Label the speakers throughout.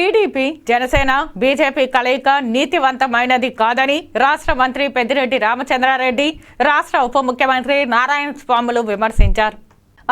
Speaker 1: TDP Janasena BJP కలయిక నీతివంతమైనది కాదని రాష్ట్ర మంత్రి పెద్దిరెడ్డి రామచంద్రారెడ్డి రాష్ట్ర ఉప ముఖ్యమంత్రి నారాయణ స్వాములు విమర్శించారు.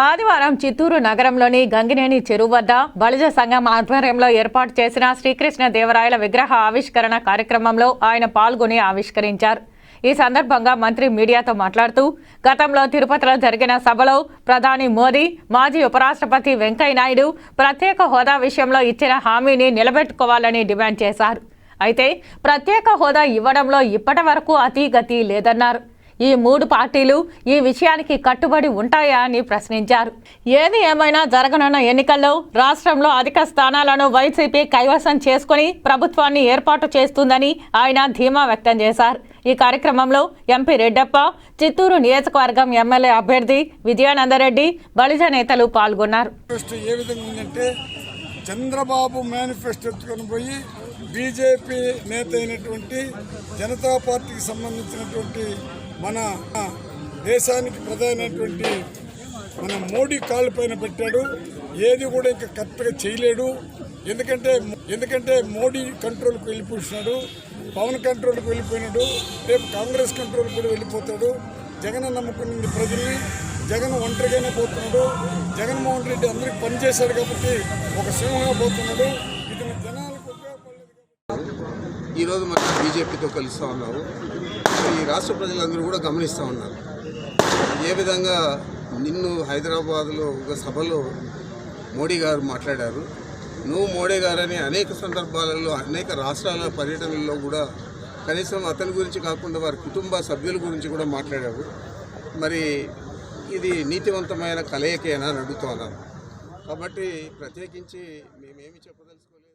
Speaker 1: ఆదివారం చిత్తూరు నగరంలోని గంగినేని చెరువు వద్ద బలిజ సంఘం ఆధ్వర్యంలో ఏర్పాటు చేసిన శ్రీకృష్ణ దేవరాయల విగ్రహ ఆవిష్కరణ కార్యక్రమంలో ఆయన పాల్గొని ఆవిష్కరించారు. ఈ సందర్భంగా మంత్రి మీడియాతో మాట్లాడుతూ గతంలో తిరుపతిలో జరిగిన సభలో ప్రధాని మోదీ మాజీ ఉపరాష్ట్రపతి వెంకయ్యనాయుడు ప్రత్యేక హోదా విషయంలో ఇచ్చిన హామీని నిలబెట్టుకోవాలని డిమాండ్ చేశారు. అయితే ప్రత్యేక హోదా ఇవ్వడంలో ఇప్పటి వరకు అతీగతి లేదన్నారు. ఈ మూడు పార్టీలు ఈ విషయానికి కట్టుబడి ఉంటాయా అని ప్రశ్నించారు. ఏది ఏమైనా జరగనున్న ఎన్నికల్లో రాష్ట్రంలో అధిక స్థానాలను వైసీపీ కైవసం చేసుకుని ప్రభుత్వాన్ని ఏర్పాటు చేస్తుందని ఆయన ధీమా వ్యక్తం చేశారు. ఈ కార్యక్రమంలో ఎంపీ రెడ్డప్ప చిత్తూరు నియోజకవర్గం ఎమ్మెల్యే అభ్యర్థి విజయానందరెడ్డి బలిజ నేతలు పాల్గొన్నారు.
Speaker 2: ఏ విధంగా ఉందంటే చంద్రబాబు మేనిఫెస్టో ఎత్తుకొని పోయి బీజేపీ నేత అయినటువంటి జనతా పార్టీకి సంబంధించినటువంటి మన దేశానికి ప్రధానమైనటువంటి మన మోడీ కాళ్ళు పైన పెట్టాడు. ఏది కూడా ఇంకా కరెక్ట్గా చేయలేడు. ఎందుకంటే ఎందుకంటే మోడీ కంట్రోల్కి వెళ్ళిపోతున్నాడు. పవన్ కంట్రోల్కి వెళ్ళిపోయినాడు రేపు కాంగ్రెస్ కంట్రోల్ కూడా వెళ్ళిపోతాడు. జగన్ నమ్ముకున్నది ప్రజల్ని జగన్ ఒంటరిగానే పోతున్నాడు. జగన్మోహన్ రెడ్డి అందరికి పనిచేశాడు కాబట్టి ఒక సింహంగా పోతున్నాడు. ఇది జనాలకు
Speaker 3: ఈరోజు మనం బీజేపీతో కలుస్తూ ఉన్నారు ఈ రాష్ట్ర ప్రజలందరూ కూడా గమనిస్తూ ఉన్నారు. ఏ విధంగా నిన్ను హైదరాబాద్లో ఒక సభలో మోడీ గారు మాట్లాడారు. నువ్వు మోడీ గారని అనేక సందర్భాలలో అనేక రాష్ట్రాల పర్యటనల్లో కూడా కనీసం అతని గురించి కాకుండా వారి కుటుంబ సభ్యుల గురించి కూడా మాట్లాడారు మరి ఇది నీతివంతమైన కలయికేనా అని అడుగుతున్నాను కాబట్టి ప్రత్యేకించి మేమేమి చెప్పదలుచుకోలేదు.